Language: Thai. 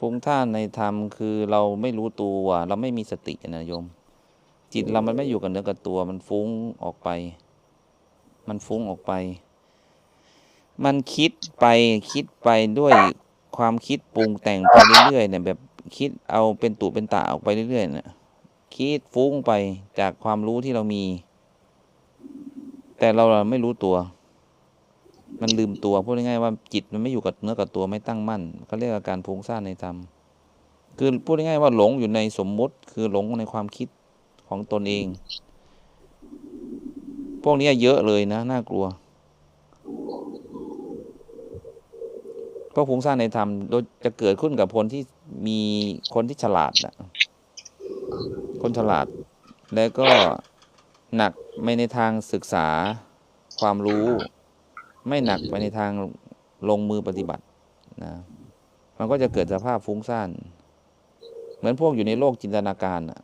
ฟุ้งท่านในธรรมคือเราไม่รู้ตัว เราไม่มีสตินะโยม จิตเรามันไม่อยู่กับเนื้อกับตัว มันฟุ้งออกไป มันฟุ้งออกไป มันคิดไปคิดไปด้วยความคิดปรุงแต่งไปเรื่อยๆเนี่ยแบบคิดเอาเป็นตุเป็นตะออกไปเรื่อยๆเนี่ยคิดฟุ้งไปจากความรู้ที่เรามี แต่เราไม่รู้ตัว มันลืมตัวพูดง่ายๆว่าจิตมันไม่อยู่กับเนื้อกับตัวไม่ตั้งมั่นเขาเรียกอาการฟุ้งซ่านในธรรมคือพูดง่ายๆว่าหลงอยู่ในสมมุติ คือหลงในความคิดของตนเอง พวกนี้เยอะเลยนะน่ากลัวพวกฟุ้งซ่านในธรรมจะเกิดขึ้นกับคนที่มีคนที่ฉลาดนะคนฉลาด แล้วก็หนักไม่ในทางศึกษาความรู้ ไม่หนักไปในทางลงมือปฏิบัตินะมันก็จะเกิดสภาพฟุ้งซ่าน เหมือนพวกอยู่ในโลกจินตนาการน่ะ